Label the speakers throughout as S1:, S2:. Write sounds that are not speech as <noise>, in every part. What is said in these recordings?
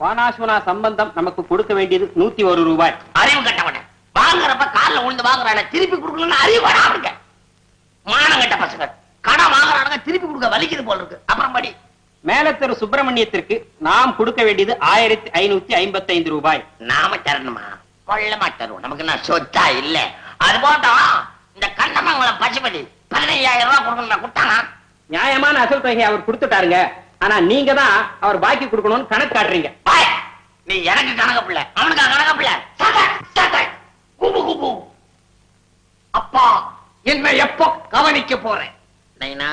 S1: பானாசுவனா சம்பந்தம் நமக்கு கொடுக்க வேண்டியது நூத்தி ஒரு ரூபாய்.
S2: அறிவு கட்டவன. வாங்குறப்ப கால்ல விழுந்து வாங்குறான திருப்பி கொடுக்கணும்னு அறிவு அவனுக்கு. மானம் கட்ட பசங்க. கடன் வாங்குறானுங்க திருப்பி கொடுக்க வலிக்குது போல இருக்கு. அப்புறம் படி.
S1: மேலத்தெரு சுப்பிரமணியத்திற்கு நாம் கொடுக்க வேண்டியது ஆயிரத்தி ஐநூத்தி ஐம்பத்தி ஐந்து ரூபாய்.
S2: நாம தரணுமா? கொள்ளமா தருவோம் நமக்கு நான் சொத்தா இல்ல. அது போட்டோம் இந்த கண்ணமங்கலம் பசுபதி பதினையாயிரம் ரூபாய் கொடுக்கணும் கொடுத்தானா?
S1: நியாயமான அசல் தொகையை அவர் கொடுத்துட்டாருங்க. ஆனா நீங்க தான் அவர் பாக்கி கொடுக்கணும்னு கணக்கு காட்டுறீங்க.
S2: நீ எனக்கு கணக்கு பிள்ளை. அவனுக்கு கணக்கு பிள்ளை. குபு குபு அப்பா என்ன எப்போ கவனிக்க போறேன்? நைனா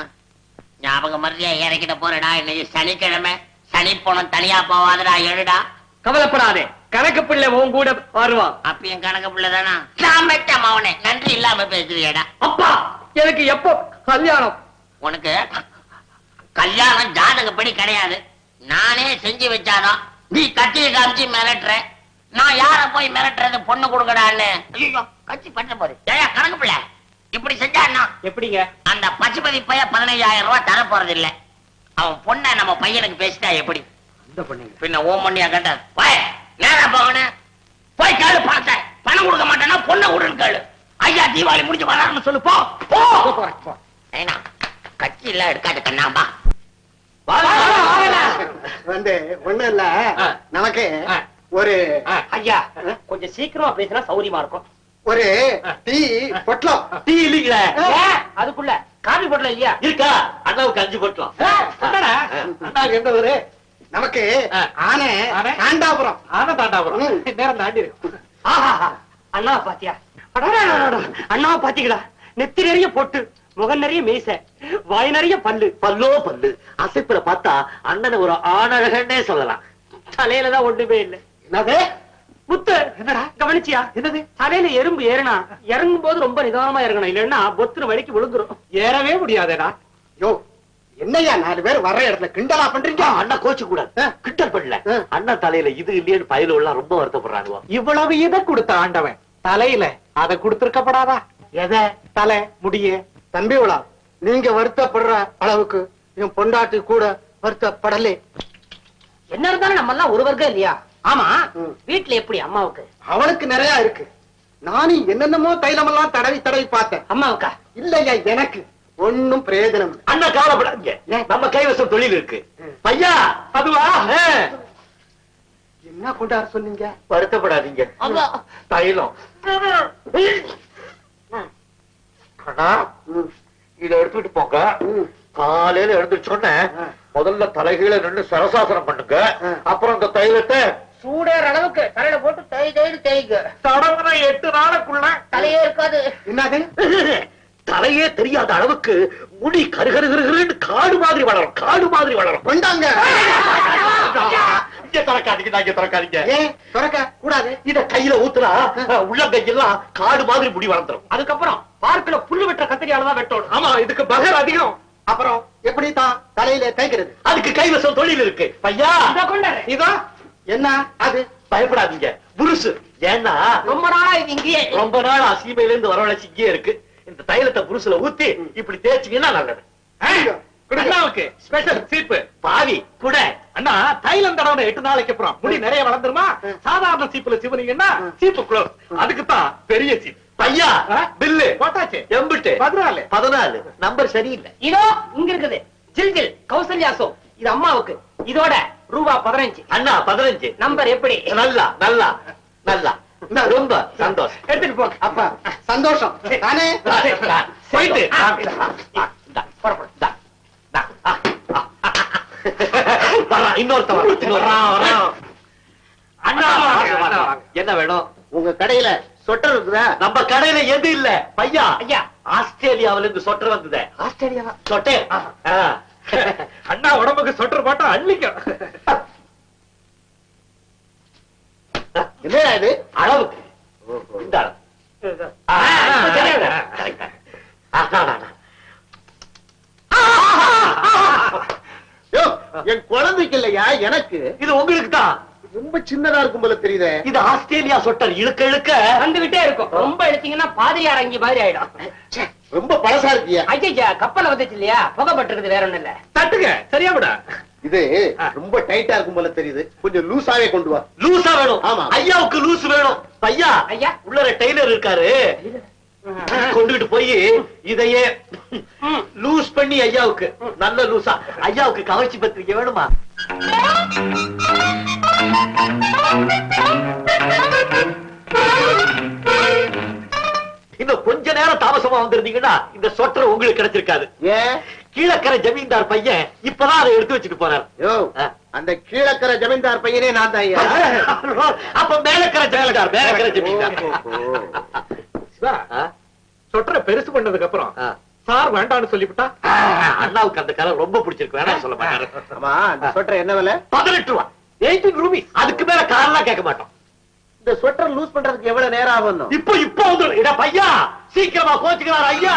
S2: ஞாபகம் மரியா இறக்கிட்ட போறடா. இன்னைக்கு சனிக்கிழமை. சனி போனம் தனியா போவாதடா எழுடா
S1: கவலைப்படாதே. கணக்கு பிள்ளை உன் கூட வருவான்.
S2: அப்பயும் கணக்கு பிள்ளை தானா? நான் பெற்ற மவனே நன்றி இல்லாம பேசுறியடா.
S1: அப்பா எனக்கு எப்போ கல்யாணம்?
S2: உனக்கு கல்யாணம் ஜாதகப்படி கிடையாது. நானே செஞ்சு வச்சாதான். நீ கத்தியை காமிச்சு மிரட்டுற. நான் யார போய் மிரட்டுறது? பொண்ணு கொடுக்கடான்னு. ஐயோ கட்சி பண்ண போது ஏயா கணக்கு பிள்ளை. இப்படி செஞ்சான்னா?
S1: எப்படிங்க?
S2: அந்த பசுபதி பைய பதினையாயிரம் ரூபாய் தர போறது இல்ல அவன் பொண்ணை நம்ம பையனுக்கு பேசிட்டா எப்படி? பின்ன ஓ மண்ணியா கேட்டார் போய் நேரா போகணும் போய் கேளு பணத்தை பணம் கொடுக்க மாட்டேன்னா பொண்ணை விடுன்னு கேளு. ஐயா தீபாவளி முடிஞ்சு வராருன்னு சொல்லு போ போ. கட்சி எல்லாம் எடுக்காது கண்ணாம்பா.
S3: வந்து ஒண்ணும் இல்ல. நமக்கு. ஒரு
S1: ஐயா கொஞ்சம் சீக்கிரமா பேசினா சௌரியமா இருக்கும்.
S3: ஒரு டீ பொட்டலம்.
S1: டீ இல்லீங்களே? அதுக்குள்ள காபி போட்டல இல்லையா?
S2: இருக்கா? அண்ணாவுக்கு அஞ்சு போட்டலாம்.
S3: அண்ணாக்கு என்ன ஒரு நமக்கு. ஆனை
S1: ஆனை?
S3: தாண்டாபுரம்.
S1: ஆனந்தாண்டாபுரம்
S3: ம்.
S1: நேரம் தாண்டி இருக்கும். அண்ணா பாத்தியா? அண்ணா பாத்தீங்களா? நெத்தி நிறைய பொட்டு. முகம் நிறைய மீச வாய் நிறைய பல்லு.
S4: பல்லோ பல்லு. அசைப்புல பார்த்தா அண்ணனை ஒரு ஆணழகன்னே சொல்லலாம்.
S1: தலையில தான் ஒண்ணுமே இல்ல.
S3: என்னது?
S1: முத்து. என்னடா? கவனிச்சியா? என்னது? தலையில எறும்பு ஏறினா இறங்கும் போது ரொம்ப நிதானமா இறங்கணும். இல்லன்னா பொத்துன வழிக்கு விழுந்துரும். ஏறவே முடியாதேடா.
S3: யோ என்னய்யா நாலு பேர் வர்ற இடத்துல கிண்டலா பண்றீங்க?
S4: அண்ணா கோச்சு கூடாது. கிண்டல் பண்ணல. அண்ணன் தலையில இது இல்லையேன்னு பயல எல்லாம் ரொம்ப வருத்தப்படுறாங்க
S1: இவ்வளவு இதை கொடுத்த ஆண்டவன்? தலையில அதை கொடுத்திருக்கப்படாதா? எதை? தலை முடிய
S3: தம்பி உலா நீங்க வருத்தப்படுற அளவுக்கு என் பொண்டாட்டி கூட வருத்தப்படலே.
S1: என்ன இருந்தாலும் நம்ம எல்லாம் ஒரு வர்க்கம் இல்லையா? ஆமா. வீட்டுல எப்படி அம்மாவுக்கு?
S3: அவனுக்கு நிறைய இருக்கு. நானும் என்னென்னமோ தைலமெல்லாம் தடவி தடவி பார்த்தேன்.
S1: அம்மாவுக்கா?
S3: இல்லையா எனக்கு? ஒண்ணும் பிரயோஜனம்.
S4: அண்ணா கவலைப்படாதீங்க? நம்ம கைவசம் தொழில் இருக்கு. பையா
S1: அதுவா
S3: என்ன கொண்டாட சொன்னீங்க?
S4: வருத்தப்படாதீங்க. தைலம்.
S3: ம்,
S4: இத எடுத்துட்டு போங்க. காலையில எழுந்துச்சோன்ன
S3: ஆ.
S4: முதல்ல தலைகீழ நின்று சரசாசனம் பண்ணுங்க. அப்புறம் இந்த தைலத்தை
S1: சூடேற அளவுக்கு தலையில போட்டு தேய் தேய் தேய்க்கு
S4: தடவுன எட்டு நாளுக்குள்ள
S1: தலையே இருக்காது.
S3: என்னது?
S4: தலையே தெரியாத அளவுக்கு முடி கருகருகருன்னு காடு மாதிரி வளரும் காடு மாதிரி வளரும்.
S3: கொண்டாங்க
S4: இங்க திறக்காதீங்க இங்க திறக்காதீங்க.
S3: ஏன்? திறக்க கூடாது.
S4: இத கையில ஊத்துனா உள்ளங்கையெல்லாம் காடு மாதிரி முடி வளர்ந்துரும்.
S1: அதுக்கப்புறம் பார்க்கல புல்லு வெட்டுற கத்திரியால தான் வெட்டணும்.
S4: ஆமா இதுக்கு பகர் அதிகம்.
S3: அப்புறம் எப்படி தான் தலையில தேய்க்கிறது?
S4: அதுக்கு கைவசம் தொழில் இருக்கு. பையா
S1: இதை
S3: என்ன? அது?
S4: பயப்படாதீங்க. புருசு ஏன்னா
S1: ரொம்ப நாளா இங்கேயே.
S4: ரொம்ப நாள் சீமையில இருந்து வரவழைச்சு இங்கே இருக்கு. இந்த தைலத்தை புருசுல ஊத்தி இப்படி தேய்ச்சிங்கன்னா நல்லது.
S1: அண்ணாவுக்கு ஸ்பெஷல் சீப்பு
S4: பாவி கூட.
S1: அண்ணா தைலம் தடவை எட்டு நாளைக்கு அப்புறம் முடி நிறைய வளர்ந்துருமா? சாதாரண சீப்புல சிவனீங்கன்னா சீப்பு க்ளோஸ் அதுக்கு தான் பெரிய சீப்
S4: பையா? பில்லு.
S1: போட்டாச்சு.
S4: எம்பிட்டு.
S1: பதினாலு.
S4: பதினாலு. நம்பர் சரியில்லை.
S1: இதோ இங்க இருக்குது. ஜில் ஜில் கௌசல்யா சோ இது அம்மாவுக்கு. இதோட ரூபா பதினஞ்சு.
S4: அண்ணா பதினஞ்சு.
S1: நம்பர் எப்படி?
S4: நல்லா நல்லா நல்லா. ரொம்ப சந்தோஷம்.
S1: எடுத்துட்டு போங்க.
S3: அப்ப சந்தோஷம். தானே
S4: போயிட்டு.
S1: ஆ.
S4: புறப்படு. இந்தா. இந்தா. ஆ, ஆ, ஆ. வர்றான், இன்னொருத்த வர்றான், இன்னொருத்தன் வர்றான்.
S1: அண்ணா வாங்க, அண்ணா வாங்க.
S4: என்ன வேணும்?
S3: உங்க கடையில சொட்டர் இருக்குதா
S4: நம்ம கடையில எது இல்ல? பையா?
S1: ஐயா.
S4: ஆஸ்திரேலியாவில இருந்து சொட்டர் வந்தது.
S3: ஆஸ்திரேலியாவா?
S4: சொட்டே.
S1: அண்ணா உடம்புக்கு சொட்டர் போட்டா அள்ளிக்கும்
S3: என்னடா இது?
S4: அளவுக்கு. இந்த அளவு.
S3: என் குழந்தைக்கு இல்லையா? எனக்கு.
S4: இது உங்களுக்கு தான்
S3: ரொம்ப சின்னதா இருக்கும் போல தெரியுதே.
S4: இது ஆஸ்திரேலியா சொட்டர். இழுக்க இழுக்க
S1: வந்துகிட்டே இருக்கும். ரொம்ப எடுத்தீங்கன்னா பாதிரியார் அங்கி மாதிரி ஆயிடும்.
S3: ரொம்ப பழசா இருக்கியா.
S1: ஐயா கப்பல வந்துச்சு இல்லையா? புகை பட்டிருக்குது வேற ஒண்ணும் இல்ல.
S5: தட்டுங்க சரியா விட
S3: இது. ரொம்ப டைட்டா இருக்கும் போல தெரியுது. கொஞ்சம் லூசாவே கொண்டு வா.
S4: லூசா வேணும்.
S3: ஆமா.
S4: ஐயாவுக்கு லூஸ் வேணும். ஐயா.
S1: ஐயா.
S4: உள்ளர டெய்லர் இருக்காரு. கொண்டுகிட்டு போய் இதையே லூஸ் பண்ணி ஐயாவுக்கு. நல்ல லூசா ஐயாவுக்கு கவர்ச்சி பத்திரிக்கை வேணுமா? இன்னும் கொஞ்ச நேரம் தாமசமா வந்திருந்தீங்கன்னா இந்த சொட்டர் உங்களுக்கு கிடைச்சிருக்காது.
S3: ஏன்?
S4: கீழக்கரை ஜமீன்தார் பையன் இப்பதான் அதை எடுத்து வச்சுட்டு போனார்.
S3: அந்த கீழக்கரை ஜமீன்தார் பையனே நான் தான் <laughs>
S4: அப்ப மேலக்கரை ஜமீன்தார் மேலக்கரை ஜமீன்தார்?
S5: சொட்டரை பெருசு பண்ணதுக்கு அப்புறம். சார் வேண்டாம்னு சொல்லிவிட்டா?
S4: அண்ணாவுக்கு அந்த கலர் ரொம்ப பிடிச்சிருக்கு வேணாம் சொல்ல மாட்டாரு.
S3: ஆமா அந்த ஸ்வெட்டர் என்ன விலை?
S4: பதினெட்டு ரூபா. எயிட்டீன் ரூபீஸ் அதுக்கு மேல காரெல்லாம் கேட்க மாட்டோம்.
S3: இந்த ஸ்வெட்டர் லூஸ் பண்றதுக்கு எவ்வளவு நேரம் ஆகும்
S4: இப்போ இப்போ வந்து இட பையா சீக்கிரமா கோச்சுக்கிறார் ஐயா.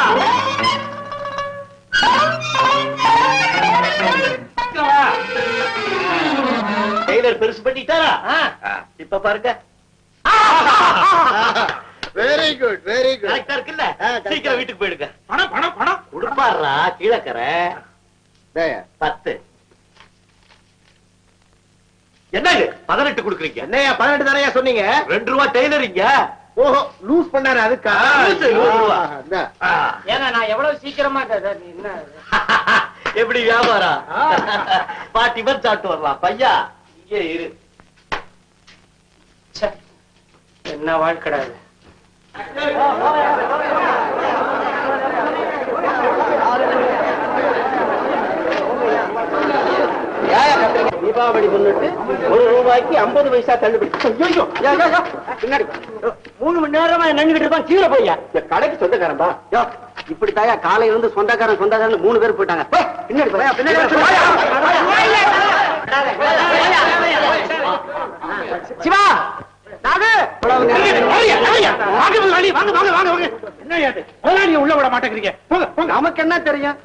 S4: டெய்லர் பெருசு பண்ணிட்டாரா? இப்ப பாருங்க.
S3: வெரி குட் வெரி குட்
S4: கரெக்டா இருக்குல்ல. சீக்கிரம் வீட்டுக்கு போயிடுங்க.
S5: பணம் பணம் பணம்.
S4: கொடுப்பாடுறா கீழக்கரை. பத்து. என்ன இது பதினெட்டு கொடுக்குறீங்க.
S3: என்னையா பதினெட்டு தானே சொன்னீங்க?
S4: ரெண்டு ரூபா டெய்லரிங்க.
S3: ஓஹோ லூஸ் பண்ணாரு அதுக்கா.
S1: ஏன்னா நான் எவ்வளவு சீக்கிரமா <laughs>
S4: எப்படி வியாபாரம்? பாட்டி பேர் சாப்பிட்டு வரலாம். பையா? இங்கே இரு.
S1: என்ன வாழ்க்கடா
S3: தீபாவளி முன்னிட்டு ஒரு ரூபாய்க்கு ஐம்பது பைசா தள்ளுபடி. பின்னாடி.
S1: மூணு மணி நேரமா நின்னுகிட்டு இருப்பான் கீழே போய்யா.
S3: இந்த கடைக்கு சொந்தக்காரன்பா
S1: யோ, இப்படி தாயா காலையில இருந்து சொந்தக்காரன் சொந்தக்காரன் மூணு பேர் போயிட்டாங்க. பின்னாடி சிவா
S5: உள்ள விட மாட்டேங்கிறீங்க
S1: நமக்கு என்ன தெரியும்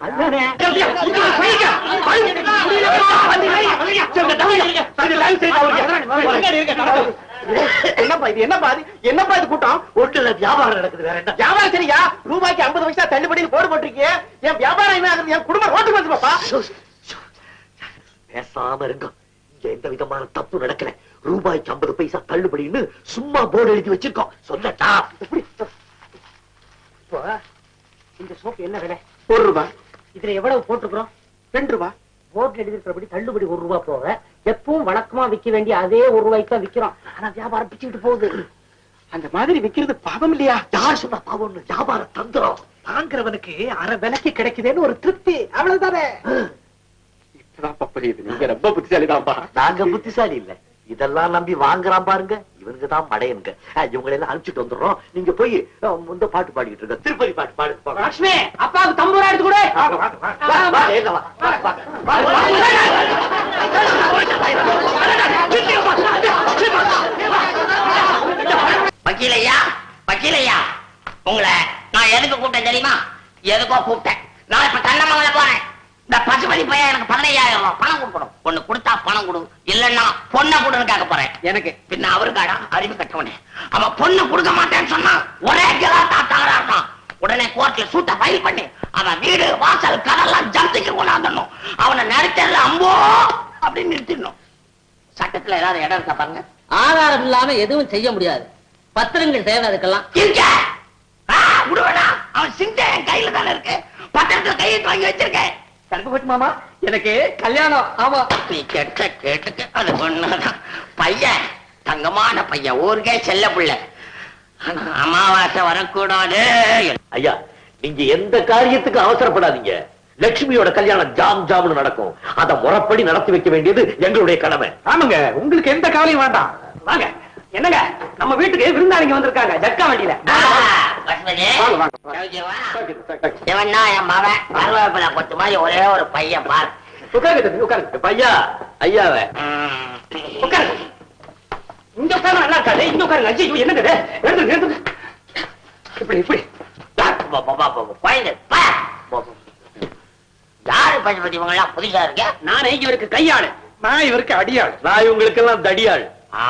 S3: என்னப்பா இது என்னப்பா இது என்னப்பா இது கூட்டம்
S4: ஒட்டுல வியாபாரம் நடக்குது வேற என்ன
S3: வியாபாரம் சரியா ரூபாய்க்கு ஐம்பது பைசா போட்டிருக்கீங்க என் வியாபாரம் என்ன ஆகுது என் குடும்பம் ரோட்டுக்கு வந்து பாப்பா
S4: பேசாம இங்க எந்த விதமான தப்பு நடக்கல. ரூபாய்க்கு ஐம்பது பைசா தள்ளுபடின்னு சும்மா போர்டு எழுதி வச்சிருக்கோம். சொல்லட்டா?
S1: இப்போ இந்த சோப்பு என்ன விலை?
S3: ஒரு ரூபாய்
S1: இதுல எவ்வளவு போட்டிருக்கிறோம்?
S3: ரெண்டு ரூபாய்
S1: போர்ட்ல எழுதிருக்கிறபடி தள்ளுபடி ஒரு ரூபாய் போக எப்பவும் வழக்கமா விக்க வேண்டிய அதே ஒரு ரூபாய்க்கு தான் விக்கிறோம். ஆனா வியாபாரம் பிச்சுக்கிட்டு போகுது.
S3: அந்த மாதிரி விக்கிறது பாவம் இல்லையா?
S4: யார் சொன்னா பாவம்னு வியாபார தந்திரம்.
S3: வாங்குறவனுக்கு அரை விலைக்கு கிடைக்குதுன்னு ஒரு திருப்தி. அவ்வளவுதானே? ரொம்ப புத்திசாலிதான்ப்பா
S4: நாங்க புத்திசாலி இல்ல இதெல்லாம் நம்பி வாங்குறான் பாருங்க இவனுக்கு தான் மடையனுங்க இவங்களை எல்லாம் அனுப்பிச்சுட்டு வந்துடுறோம் நீங்க போய் முந்த பாட்டு பாடிக்கிட்டு இருக்க திருப்பதி பாட்டு போங்க.
S1: லட்சுமி அப்பாவுக்கு தம்பூரா எடுத்து கூட.
S2: வக்கீலையா வக்கீலையா உங்களை நான் எதுக்கு கூப்பிட்டேன் தெரியுமா எதுக்கோ கூப்பிட்டேன் நான் இப்ப கண்ணமங்கல போறேன் இந்த பசுபதி பையன் எனக்கு பதினையாயிரம் ரூபாய் பணம் கொடுக்கணும். ஒண்ணு கொடுத்தா பணம் கொடு. இல்லன்னா பொண்ணை கொடுன்னு கேட்க போறேன்.
S1: எனக்கு.
S2: பின்ன அவருக்காடா அறிவு கட்டவனே. அவன் பொண்ணு கொடுக்க மாட்டேன்னு சொன்னா ஒரே கிளாத்தா தகராட்டான் உடனே கோர்ட்ல சூட்ட ஃபைல் பண்ணி அவன் வீடு வாசல் கதெல்லாம் ஜப்திக்கு கொண்டாந்துடணும். அவனை நடுத்தல அம்போ அப்படின்னு நிறுத்திடணும். சட்டத்துல ஏதாவது இடம் இருக்கா பாருங்க.
S6: ஆதாரம் இல்லாம எதுவும் செய்ய முடியாது. பத்திரங்கள் தேவை அதுக்கெல்லாம்.
S2: இருக்க ஆ, விடுவேனா அவன் சிந்தை என் கையில தானே இருக்கு. பத்திரத்துல கையெழுத்து வாங்கி வச்சிருக்கேன்.
S1: கருப்பு மாமா? எனக்கு கல்யாணம். ஆமா.
S2: நீ கெட்ட கேட்டுக்க அது ஒண்ணுதான் பையன் தங்கமான பையன். ஊருக்கே செல்ல பிள்ளை. அமாவாசை வரக்கூடாது.
S4: ஐயா நீங்க எந்த காரியத்துக்கு அவசரப்படாதீங்க. லட்சுமியோட கல்யாணம் ஜாம் ஜாம்னு நடக்கும். அத முறைப்படி நடத்தி வைக்க வேண்டியது எங்களுடைய கடமை.
S5: ஆமாங்க. உங்களுக்கு எந்த கவலையும் வேண்டாம்.
S1: வாங்க. என்னங்க? நம்ம வீட்டுக்கு விருந்தாளிங்க வந்திருக்காங்க. ஜட்கா வண்டியில.
S2: என் மகன் கருவேப்பிலை கொத்து மாதிரி ஒரே ஒரு பையன் பார்.
S5: உட்காருங்க உட்காருங்க.
S4: ஐயா ஐயாவ.
S1: உட்காருங்க. இங்க உட்காரு நல்லா இருக்காது. இங்க உட்காருங்க. ஐயோ என்னங்க இது? எழுந்துங்க எழுந்துங்க இப்படி இப்படி.
S2: யாரு பசுபதி? இவங்க எல்லாம் புதுசா இருக்க?
S1: நானே இவருக்கு கையாளு.
S5: நான் இவருக்கு அடியாள்.
S4: நான் இவங்களுக்கெல்லாம் தடியாள்.
S2: ஆ,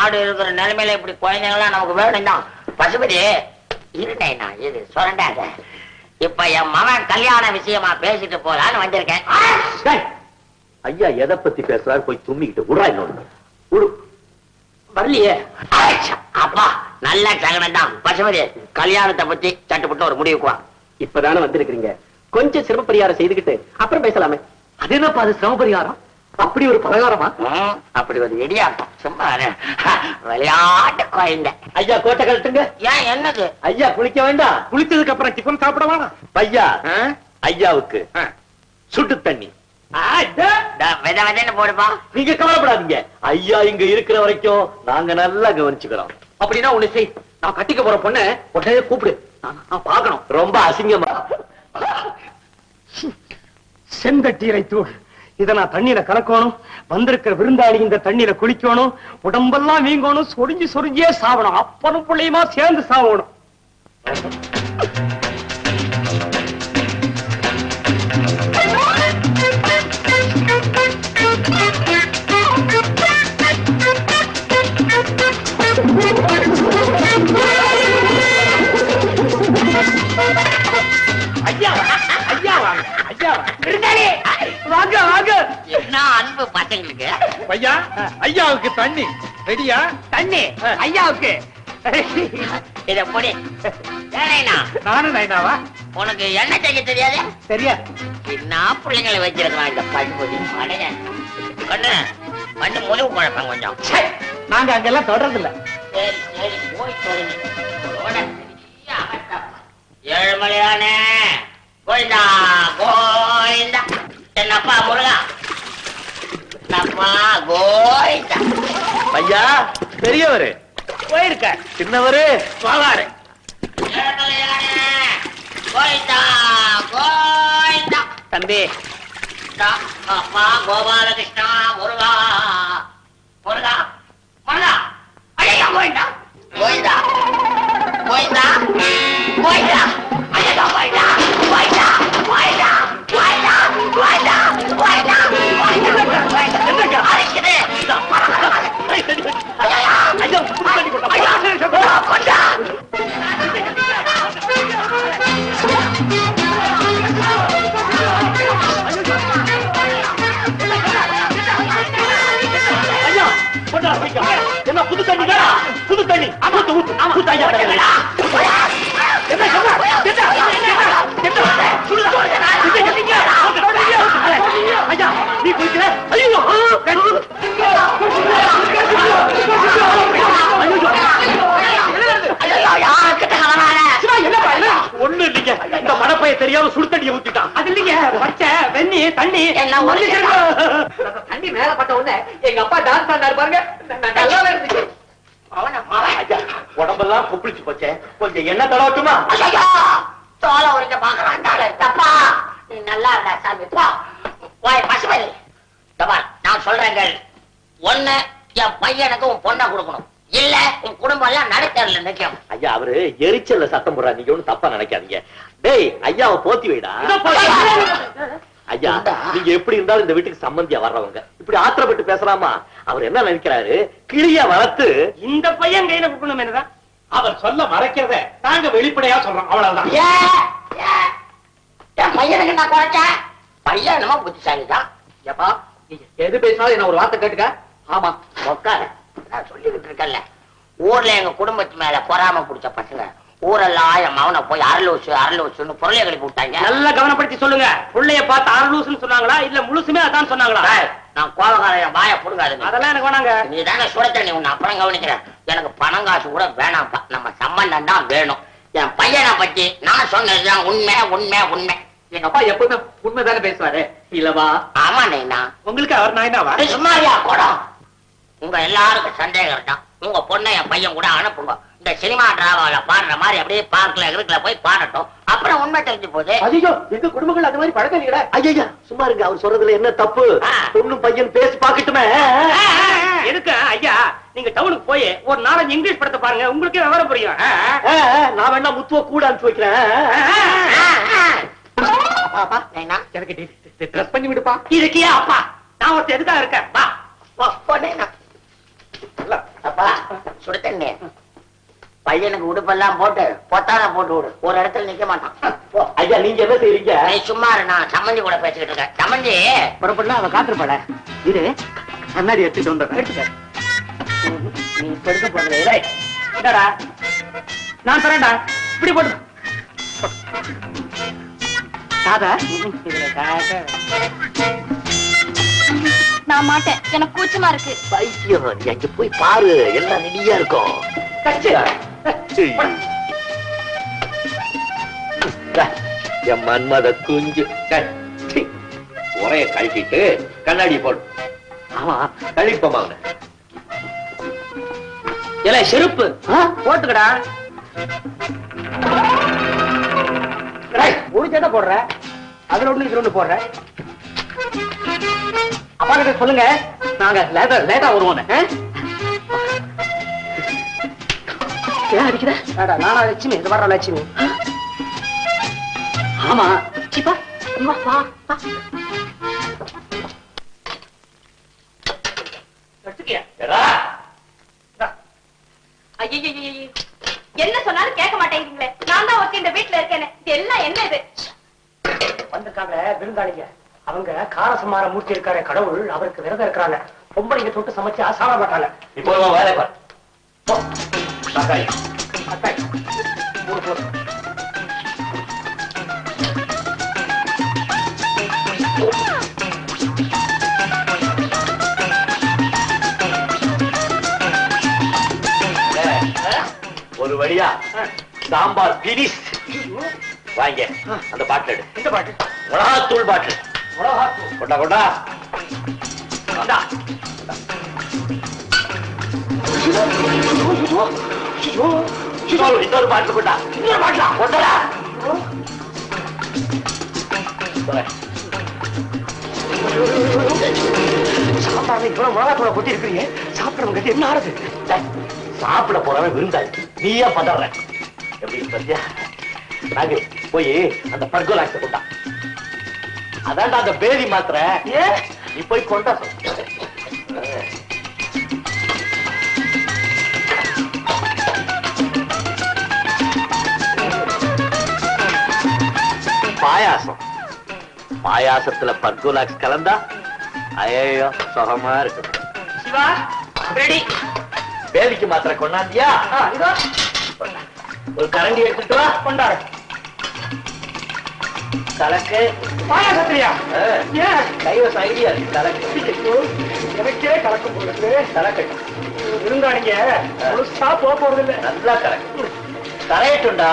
S2: நாடு இருக்கிற நிலைமையில இப்படி குழந்தைங்களாம் நமக்கு வேணும் தான் பசுபதி இருந்தேன் இது சுரண்டாத. இப்ப என் மகன் கல்யாண விஷயமா பேசிட்டு போலான்னு வந்திருக்கேன்.
S4: ஐயா எதை பத்தி பேசுறாரு? போய் தும்மிக்கிட்டு விடுறா இன்னொன்னு. விடு.
S1: வரலையே.
S2: அப்பா நல்ல சகனம் தான். பசுமதி கல்யாணத்தை பத்தி சட்டுப்பட்டு ஒரு முடிவுக்கு வா.
S3: இப்பதானே வந்திருக்கிறீங்க. கொஞ்சம் சிரம பரிகாரம் செய்துக்கிட்டு அப்புறம் பேசலாமே.
S4: அது என்னப்பா அது சிரம பரிகாரம் அப்படி ஒரு பலகாரமா?
S2: அப்படி ஒரு இடியாட்டம் சும்மா. விளையாட்டு குழந்தை
S4: ஐயா கோட்டை கழட்டுங்க.
S2: ஏன் என்னது?
S4: ஐயா குளிக்க வேண்டாம்.
S5: குளிச்சதுக்கு அப்புறம் டிஃபன் சாப்பிட வேணாம். ஆ?
S4: ஐயாவுக்கு. சுட்டு தண்ணி.
S2: போடுப்பா.
S4: நீங்க கவலைப்படாதீங்க. ஐயா இங்க இருக்கிற வரைக்கும் நாங்க நல்லா கவனிச்சுக்கிறோம்.
S3: அப்படின்னா ஒண்ணு செய். நான் கட்டிக்க போற பொண்ணு உடனே கூப்பிடு. பார்க்கணும்.
S4: ரொம்ப அசிங்கமா.
S1: செந்தட்டீரை தூள். இதை நான் தண்ணீரை கலக்கணும் வந்திருக்கிற விருந்தாளி இந்த தண்ணீரை குளிக்கணும் உடம்பெல்லாம் வீங்கணும் சொரிஞ்சு சொரிஞ்சே சாவணும். அப்பனும் பிள்ளையுமா சேர்ந்து சாவணும்.
S5: ஐயா வாங்க வாங்க.
S2: என்ன அன்பு பசங்களுக்கு?
S5: ஐயா ஐயாவுக்கு தண்ணி. ரெடியா?
S1: தண்ணி? ஐயாவுக்கு?
S2: இத பொடி.
S5: நானும் நைனாவா?
S2: உனக்கு என்ன செய்ய தெரியாது?
S1: சரியா
S2: என்ன பிள்ளைங்களை வச்சிருக்கான் இந்த பண்புதி அடைய கண்ணு கண்ணு முழுவு குழப்பம் கொஞ்சம்.
S1: நாங்க அங்கெல்லாம் தொடர்றது இல்ல
S2: சரி சரி போய் அகட்டம். ஏழுமலையானே கோயிந்தா கோயிந்தா என்னப்பா முருகா
S4: ஐயா பெரியவரு.
S1: போயிருக்க.
S4: சின்னவரு.
S2: போவாரு
S1: தம்பி.
S2: அப்பா கோபாலகிருஷ்ணா முருகா. முருகா முருகா. ஐயா போயிட்டா. போயிட்டா. போயிட்டா. போயிட்டா. ஐயா
S4: போயிட்டா. தண்ணி
S3: மேல பட்ட உடனே எங்க அப்பா டான்ஸ் ஆடினாரு பாருங்க. நல்லாவே இருந்துச்சு.
S4: உடம்பெல்லாம் குப்பிளிச்சு போச்சே. கொஞ்சம் எண்ணெய் தடவட்டுமா
S2: தோலை உரிக்க பாக்குறான்டால தப்பா. நீ நல்லா இருந்தா சாமி. போ. வாய் நான் சொல்றேங்க ஒண்ணு என் பையனுக்கு உன் பொண்ணை கொடுக்கணும். இல்ல உன் குடும்பம் எல்லாம் நடுத்தரில் நிக்கும்.
S4: ஐயா அவரு எரிச்சல்ல சத்தம் போடுறா நீங்க ஒண்ணும் தப்பா நினைக்காதீங்க. டேய் ஐயாவை போத்தி வைடா. ஐயா? நீங்க எப்படி இருந்தாலும் இந்த வீட்டுக்கு சம்பந்தியா வர்றவங்க. இப்படி ஆத்திரப்பட்டு பேசலாமா? அவர் என்ன நினைக்கிறாரு? கிளிய வளர்த்து
S1: இந்த பையன் கையில கொடுக்கணும் என்னதான்?
S5: அவர் சொல்ல மறைக்கிறத நாங்க வெளிப்படையா சொல்றோம். அவ்வளவுதான்.
S2: ஏ, ஏ, என் பையனுக்கு நான் குறைச்சேன் பையன் என்னமோ புத்திசாலி தான்
S3: ஏப்பா நீங்க எது பேசினாலும் என்ன ஒரு வார்த்தை கேட்டுக்க? ஆமா
S2: உட்காரு நான் சொல்லிக்கிட்டு இருக்கேன்ல. ஊர்ல எங்க குடும்பத்து மேல பொறாம பிடிச்ச பசங்க. ஊரெல்லாம் என் மவனை போய் அரலூசு அரலூசுன்னு பொருளைய கழிப்பு விட்டாங்க.
S1: நல்லா கவனப்படுத்தி சொல்லுங்க. புள்ளைய பார்த்து அரலூசுன்னு சொன்னாங்களா? இல்ல முழுசுமே அதான் சொன்னாங்களா?
S2: நான் கோபக்காரன் வாயை புடுங்காதுங்க.
S1: அதெல்லாம் எனக்கு வேணாங்க.
S2: நீ தானே சுட தண்ணி உன்னை அப்புறம் கவனிக்கிறேன். எனக்கு பணம் காசு கூட வேணாம்ப்பா நம்ம சம்பந்தம் தான் வேணும். என் பையனை பத்தி நான் சொன்னதுதான் உண்மை உண்மை உண்மை.
S3: எங்க அப்பா எப்பவுமே உண்மைதானே பேசுவாரு. இல்லவா
S2: ஆமா நைனா.
S5: உங்களுக்கு அவர் நாயினாவா
S2: சும்மாரியா கூடம் உங்க எல்லாருக்கும் சந்தேகம் இருந்தான் உங்க பொண்ணை என் பையன் கூட அனுப்புங்க. இந்த சினிமா டிராமாவில பாடுற மாதிரி அப்படியே பார்க்கல இருக்குல போய் பாடட்டும். அப்புறம் உண்மை தெரிஞ்சு போகுது.
S3: ஐயோ எங்க குடும்பங்கள் அது மாதிரி பழக்கம் இல்லையா
S4: ஐயா சும்மா இருங்க. அவர் சொல்றதுல என்ன தப்பு?
S2: ஆ.
S4: பொண்ணும் பையன் பேசி பாக்கட்டுமே
S1: எதுக்கு ஐயா? நீங்க டவுனுக்கு போய் ஒரு நாலஞ்சு இங்கிலீஷ் படத்தை பாருங்க. உங்களுக்கே விவரம் புரியும்.
S4: நான் வேணா முத்துவ கூட அனுப்பிச்சு வைக்கிறேன்.
S3: எனக்கு ட்ரெஸ் பண்ணி விடுப்பா.
S1: இதுக்கே அப்பா? நான் ஒருத்தர் எதுக்காக இருக்கேன்?
S2: சுடு தண்ணி பையனுக்கு உடுப்பெல்லாம் போட்டு பொத்தான போட்டு விடு. ஒரு இடத்துல நிக்க மாட்டான்.
S4: ஐயா நீங்க என்ன செய்றீங்க?
S2: நீ சும்மா இரு, நான் சம்மந்தி கூட பேசிக்கிட்டு இருக்கேன். சம்மந்தி!
S1: புறப்படலாம் அவன் காத்திருப்பாள. இரு கண்ணாடி எடுத்துட்டு வந்துடுறேன். எடுத்துக்க. நீ எடுக்க போறது இல்லை என்னடா? நான் தரேன்டா. இப்படி போட்டு காதா இதுல காத
S7: நான் மாட்டேன். எனக்கு கூச்சமா இருக்கு.
S4: பைத்தியம். போய் பாரு. எல்லாம் நிதியா இருக்கும்.
S1: கச்சு
S4: டா, என் மன்மத குஞ்சு. டேய், உரைய கழட்டிட்டு கண்ணாடி போடு. ஆமா கழிப்போமா அவனை.
S1: இல்ல செருப்பு. போட்டுக்கடா. ஒரு ஜடை போடுற. அதுல ஒண்ணு இதுல ஒண்ணு போடுற. அப்பா கிட்ட சொல்லுங்க. நாங்க லேட்டா லேட்டா வருவோம் ஏன் அடிக்கிற? அடா, நானா லட்சுமி? இது வர்ற லட்சுமி. ஆமா. சிப்பா வா. வா வா எடுத்துக்கியா
S4: எடா,
S7: ஐயையையையே. என்ன சொன்னாலும் கேட்க மாட்டேங்கிறீங்களே. நான் தான் ஒருத்தி இந்த வீட்டுல இருக்கேனே. இது எல்லாம் என்ன இது?
S1: வந்திருக்காங்க விருந்தாளிங்க. அவங்க காரசமார மூர்த்தி இருக்காரு கடவுள் அவருக்கு விரதம் இருக்கிறாங்க. பொம்பளைங்க தொட்டு சமைச்சு சாப்பிட மாட்டாங்க.
S4: வேலையை பாரு
S1: அத்தை, மூணு போதும்.
S4: ஒரு வழியா சாம்பார் பிரிஸ் வாங்க அந்த பாட்டில் எடு.
S1: இந்த பாட்டு
S4: மிளகாத்தூள் பாட்டில்.
S1: மிளகாத்தூள்.
S4: கொண்டா கொண்டா.
S1: இந்தா.
S4: இன்னொரு பாட்டில் கொண்டா. இன்னொரு பாட்டிலா கொண்டா
S1: சாம்பார்ல இவ்வளவு மிளகாத்தூளை கொட்டி இருக்கிறீங்க சாப்பிடுறவங்க கட்டி என்ன ஆறுது?
S4: சாப்பிட போறவன் விருந்தாளி. நீயே பதற. எப்படி பத்தியா? நாகு போய் அந்த பர்கோலாக்ஸ கொண்டா. அதான்டா அந்த பேதி மாத்திரை. நீ போய் கொண்டா பாயாசம். பாயாசத்துல பர்கோலாக்ஸ் கலந்தா ஐயோ சுகமா இருக்கு.
S1: சிவா ரெடி.
S4: பேதிக்கு மாத்திரை கொண்டாந்தியா? ஒரு கரண்டி எடுத்துட்டு வா.
S1: கொண்டாடு.
S4: கலக்கு
S1: பாயாசத்திரியா ஏன்
S4: கைவச ஐடியா இருக்கு கலக்கு
S1: ஐயோ, எனக்கே கலக்கம் போடுறது
S4: கலக்கட்டும்
S1: விருந்தாளிங்க முழுசா போக போறது இல்ல
S4: நல்லா கலக்கு. கரையட்டும்டா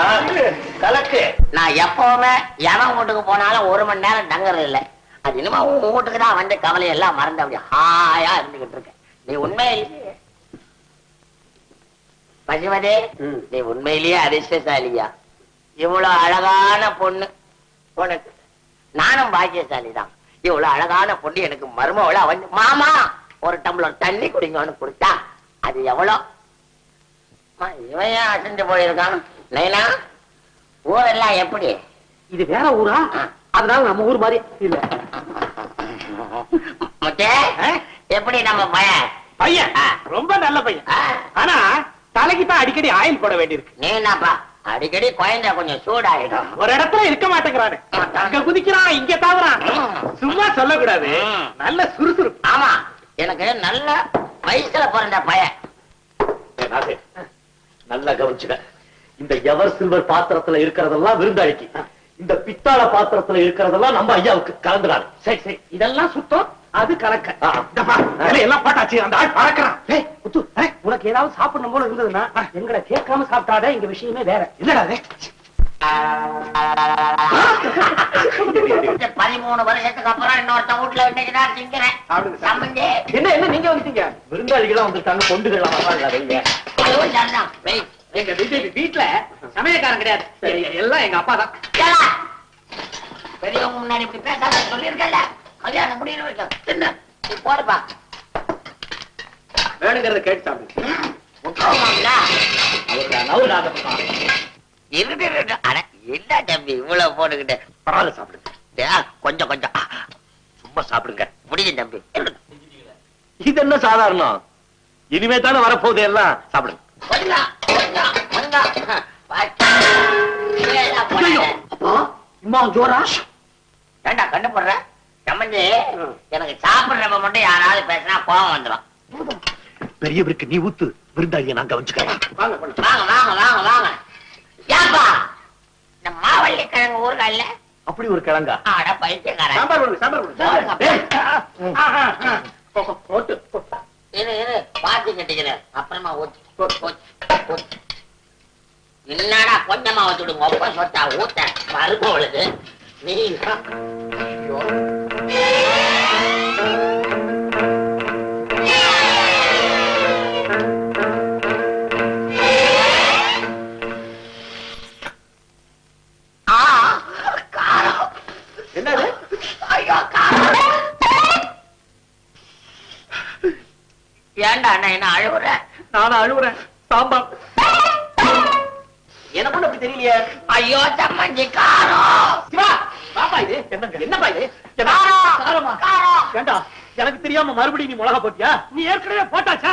S4: கலக்கு.
S2: நான் எப்பவுமே எவன் வீட்டுக்கு போனாலும் ஒரு மணி நேரம் தங்குறது இல்ல. அது இனிமே உன் வீட்டுக்கு தான் வந்து கவலை எல்லாம் மறந்து அப்படி ஹாயா இருந்துகிட்டு இருக்க நீ உண்மையிலேயே பசுமதி. நீ உண்மையிலேயே அதிர்ஷ்டசாலியா? இவ்வளவு அழகான பொண்ணு. உனக்கு நானும் பாக்கியசாலி தான் இவ்வளவு அழகான பொண்ணு எனக்கு மருமவள வந்து மாமா ஒரு டம்ளர் தண்ணி குடிங்கன்னு கொடுத்தா அது எவ்வளவு இவன் ஏன் அசந்து போயிருக்கான்? நைனா ஊரெல்லாம் எப்படி?
S1: இது வேற ஊரா? அதனால நம்ம ஊர் மாதிரி இல்ல.
S2: முத்தே எப்படி நம்ம பையன்?
S1: பையன். ரொம்ப நல்ல பையன். ஆனா தலைக்கு தான் அடிக்கடி ஆயில் போட வேண்டியிருக்கு.
S2: நீ என்னப்பா? அடிக்கடி குழந்தை கொஞ்சம் சூடாயிடும்.
S1: ஒரு இடத்துல இருக்க மாட்டேங்கிறாரு அங்க குதிக்கிறான் இங்க தாவறான். சும்மா சொல்லக்கூடாது. நல்ல சுறுசுறுப்பு.
S2: ஆமா எனக்கு நல்ல வயசுல பிறந்த பையன்.
S4: நல்லா கவனிச்சுக்க. இந்த எவர் சில்வர் பாத்திரத்துல இருக்கிறதெல்லாம் விருந்தாளிக்கு இந்த பித்தாள பாத்திரத்துல இருக்கிறதெல்லாம் நம்ம ஐயாவுக்கு கலந்துடாது.
S1: சரி சரி. இதெல்லாம் சுத்தம் அது கலக்க. எல்லாம் போட்டாச்சு அந்த ஆள் பறக்கிறான். உனக்கு ஏதாவது சாப்பிடணும் போல இருந்ததுன்னா எங்களை கேட்காம சாப்பிட்டாதே எங்க விஷயமே வேற. இல்லடா
S2: இந்த பதிமூணு வருஷத்துக்கு அப்புறம் இன்னொருத்த வீட்டுல இன்னைக்கு தான் திங்கிறேன்
S1: என்ன என்ன நீங்க வந்துட்டீங்க?
S4: விருந்தாளிகளாம் வந்துட்டாங்க
S2: வெய்.
S1: எங்க வீட்டு வீட்டுல சமயக்காரன் கிடையாது. எல்லாம் எங்க அப்பா தான்.
S2: பெரியவங்க முன்னாடி இப்படி பேசாத சொல்லியிருக்கல கல்யாணம் முடியல வைக்க தின்னு நீ போடுப்பா
S1: வேணுங்கிறத கேட்டு சாப்பிடுங்க
S2: இருக்கு. அட இல்ல தம்பி இவ்வளவு போட்டுக்கிட்டு?
S4: பரவாயில்ல சாப்பிடுங்க.
S2: கொஞ்சம் கொஞ்சம்.
S4: சும்மா சாப்பிடுங்க.
S2: முடியும் தம்பி.
S4: இது என்ன சாதாரணம்? இனிமே தானே வரப்போகுது எல்லாம். சாப்பிடுங்க.
S2: கண்டுபடுற சம்மந்தி எனக்கு சாப்பிடுறப்ப மட்டும் யாராவது பேசினா கோவம் வந்துடும்
S4: பெரியவருக்கு நீ ஊத்து விருந்தாளியை நான் கவனிச்சுக்கிறேன்.
S3: வாங்க
S2: வாங்க. ஏப்பா இந்த மாவள்ளி கிழங்கு ஊர்ல
S4: அப்படி ஒரு கிழங்கா?
S2: ஆட பைத்தியக்காரன்.
S3: சாம்பார் சாம்பார் போட்டு.
S2: இரு இரு. பாத்தி கட்டிக்கிறேன் அப்புறமா ஊத்து. என்னடா கொஞ்சமா ஊத்துடுங்க ஒப்ப சொத்தா ஊத்த. மருமவளுக்கு நீ அண்ணா என்ன அழுகுற
S1: நானும் அழுவுறேன். சாம்பார்.
S3: எனக்கு அப்படி தெரியலையே?
S2: ஐயோ சம்மஞ்சி காரம்
S3: சிவா பாப்பா இது. என்னங்க? என்னப்பா இது?
S2: காரம்
S3: காரமா? ஏண்டா? எனக்கு தெரியாம மறுபடியும் நீ மிளகா போட்டியா?
S1: நீ ஏற்கனவே போட்டாச்சா?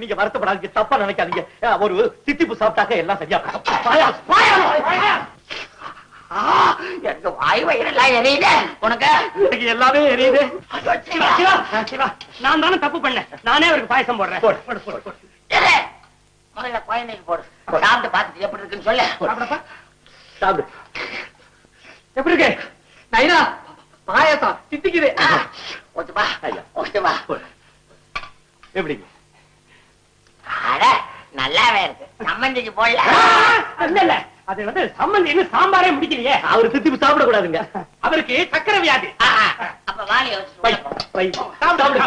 S3: நீங்க வருத்தப்படாதீங்க. தப்பா நினைக்காதீங்க. ஒரு சித்திப்பு சாப்பிட்டாக்க எல்லாம் சரியா போயிடும். பாயா, பாயா, பாயா.
S2: ஆ, எனக்கு வாய் வயிறெல்லாம் எரியுது. உனக்கு?
S3: எனக்கு எல்லாமே எரியுது.
S1: நான் தானே தப்பு பண்ணேன். நானே அவருக்கு பாயசம் போடுறேன்.
S3: போடு, போடு, போடு, போடு.
S2: இரு. முதல்ல குழந்தைக்கு போடு. சாப்பிட்டு பார்த்துட்டு எப்படி இருக்குன்னு சொல்லு.
S3: சாப்பிடு.
S1: எப்படி இருக்கு?
S3: நைனா பாயாசம் சித்திக்குது. ஐயா.
S2: ஊத்துப்பா
S3: எப்படிங்க
S2: அட நல்லாவே இருக்கு. சம்மந்திக்கு போடல.
S1: இல்ல இல்ல. அது வந்து சம்மந்தி இன்னும் சாம்பாரே முடிக்கலையே.
S3: அவரு சித்திப்பு சாப்பிட கூடாதுங்க
S1: அவருக்கு சக்கரை வியாதி.
S2: அப்ப வாலிய வச்சு
S3: வை,
S2: உள்ள போ.
S3: வை. சாப்பிடு.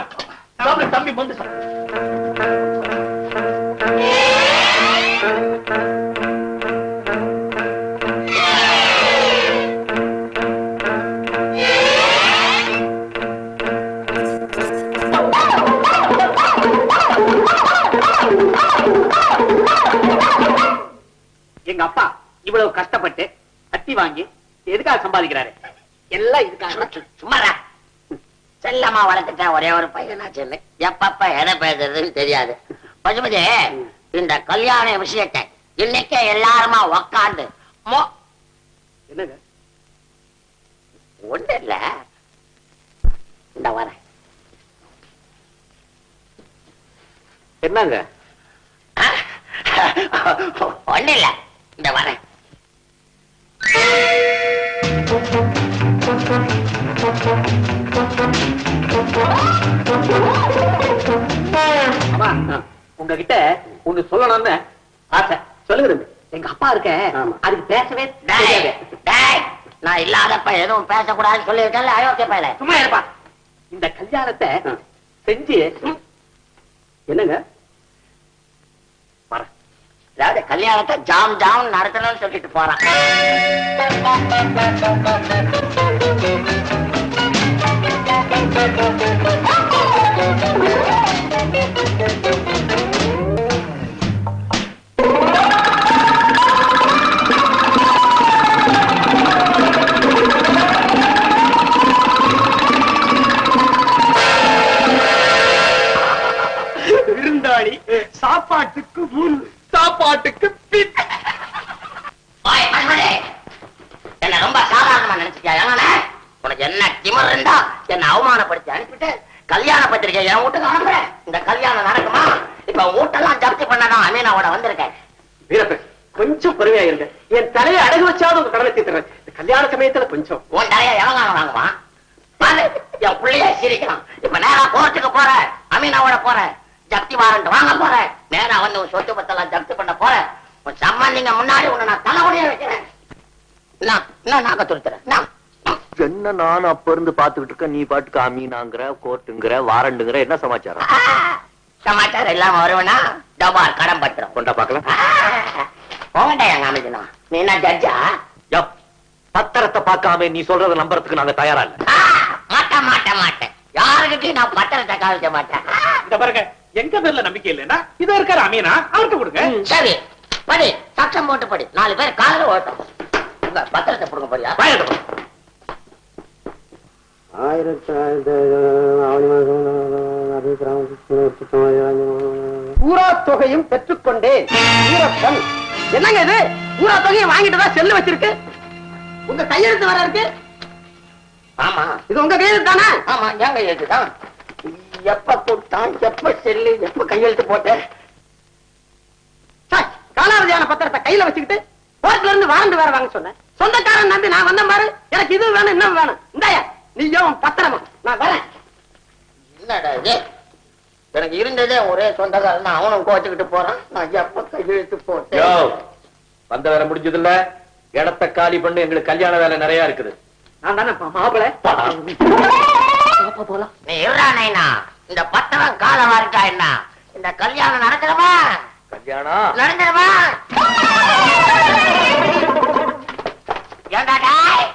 S3: சாப்பிடு தம்பி வந்து சாப்பிடு.
S5: சம்பாதிக்கிறாரு. எல்லாம் இதுக்காக.
S2: சும்மாரா செல்லமா வளர்த்துட்டேன் ஒரே ஒரு பையனாச்சுன்னு எப்பப்ப எதை பேசுறதுன்னு தெரியாது. பசுபதி இந்த கல்யாண விஷயத்தை இன்னைக்கே எல்லாருமா உக்காந்து மோ
S5: என்னங்க
S2: ஒண்ணு இல்ல. இந்த வரேன்
S5: என்னங்க?
S2: ஒண்ணு இல்ல. இந்த வரேன்
S5: உங்ககிட்ட ஒண்ணு சொல்லணும்னு ஆசை. சொல்லுங்க எங்க அப்பா இருக்க அதுக்கு பேசவே
S2: நான் இல்லாதப்ப எதுவும் பேசக்கூடாதுன்னு சொல்லியிருக்கேன்ல அயோக்கிய பையல
S5: சும்மா இருப்பா. இந்த கல்யாணத்தை செஞ்சு என்னங்க?
S2: அதாவது கல்யாணத்தை ஜாம் ஜாம் நடத்தணும்னு சொல்லிட்டு போறான்.
S1: விருந்தாளி சாப்பாட்டுக்கு முன் சாப்பாட்டுக்கு
S2: ஓய், என்ன ரொம்ப சாதாரணமா நினைச்சிட்டியா ஏன்னா உனக்கு என்ன திமிர் இருந்தா என்ன அவமானப்படுத்தி அனுப்பிட்டு கல்யாண பத்திரிக்கை என் வீட்டுக்கு அனுப்புற இந்த கல்யாணம் நடக்குமா? இப்ப வீட்டெல்லாம் ஜப்தி பண்ணதான் அமீனாவோட வந்திருக்கேன்.
S5: வீரப்பன் கொஞ்சம் பொறுமையா இருங்க. என் தலையை அடகு வச்சாவது உங்க கடனை தீர்த்துறேன். இந்த கல்யாண சமயத்துல கொஞ்சம்.
S2: உன் தலைய எவங்கான வாங்குவான்? என் புள்ளைய சிரிக்கிறான். இப்ப நேரா கோர்ட்டுக்கு போற அமீனாவோட போற ஜப்தி வாரண்ட். வாங்க போற. நேரா வந்து உன் சொத்து பத்தெல்லாம் ஜப்தி பண்ண போற. உன் சம்பந்திங்க முன்னாடி உன்னை நான் தலைமுடிய வைக்கிறேன். நான் நான் நாக்க துருத்துறேன் நான்
S4: என்ன நான் அப்ப இருந்து பாத்துக்கிட்டு இருக்க? நீ பாட்டுக்கு அமீனாங்கிற கோர்ட்டுங்கிற வாரண்டுங்கிற என்ன சமாச்சாரம்?
S2: சமாச்சாரம் இல்லாம வருவனா? டபார் கடன் பட்டுரும்
S4: கொண்டா பாக்கலாம்
S2: போங்கடா எங்க அமைச்சனா. நீ என்ன ஜட்ஜா
S4: யோ, பத்திரத்தை பார்க்காம நீ சொல்றத நம்புறதுக்கு நாங்க தயாரா இல்ல.
S2: மாட்டேன் மாட்டேன் மாட்டேன். யாருக்கிட்டையும் நான் பத்திரத்தை காமிக்க மாட்டேன்.
S5: இந்த பாருங்க. எங்க பேர்ல நம்பிக்கை இல்லைன்னா இதோ இருக்காரு அமீனா அவர்கிட்ட கொடுங்க
S2: சரி படி சட்டம் போட்டு படி நாலு பேர் காதல ஓட்டும் உங்க பத்திரத்தை கொடுங்க போறியா
S5: பயணம்
S1: ஆயிரத்தி ஆயிரத்தி ஆவணி மாதம்
S8: பூரா தொகையும் பெற்றுக்கொண்டேன் வீரப்பன் என்னங்க இது பூரா தொகையை வாங்கிட்டு தான் செல்லு வச்சிருக்கு உங்க கையெழுத்து வர இருக்கு
S2: ஆமா
S8: இது உங்க கையெழுத்து தானே
S2: ஆமா என் கையெழுத்து தான் எப்ப கொடுத்தான் எப்ப செல்லு எப்ப கையெழுத்து போட்டேன்
S8: காலாவதியான பத்திரத்தை கையில வச்சுக்கிட்டு கோர்ட்ல இருந்து வாரண்டு வேற வாங்க சொன்னேன் சொந்தக்காரன் நம்பி நான் வந்தேன் பாரு. எனக்கு இது வேணும் இன்னும் வேணும். இந்தாயா நீயும் பத்திரமா. நான் வரேன்.
S2: இது? எனக்கு இருந்ததே ஒரே சொந்தக்காரன். தான் அவனும் கோச்சுக்கிட்டு போறான். நான் எப்ப கையெழுத்து
S4: யோ
S2: போட்டேன்
S4: வந்த வேலை முடிஞ்சது இல்ல இடத்த காலி பண்ணு. எங்களுக்கு கல்யாண வேலை நிறைய இருக்குது.
S8: நான் தானே மாப்பிள.
S2: நீ இருடா நைனா. இந்த பத்திரம் காலம் வாரிட்டா என்ன? இந்த கல்யாணம் நடக்கிறமா
S4: கல்யாணம்.
S2: நடந்துருமா? ஏண்டா டாய்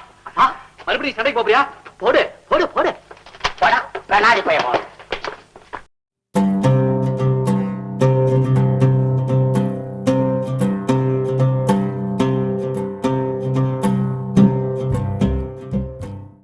S9: மறுபடியும் சண்டைக்கு போறியா? போடு போடு போடு.
S2: போடா பெண்ணாடி பையன் போடு.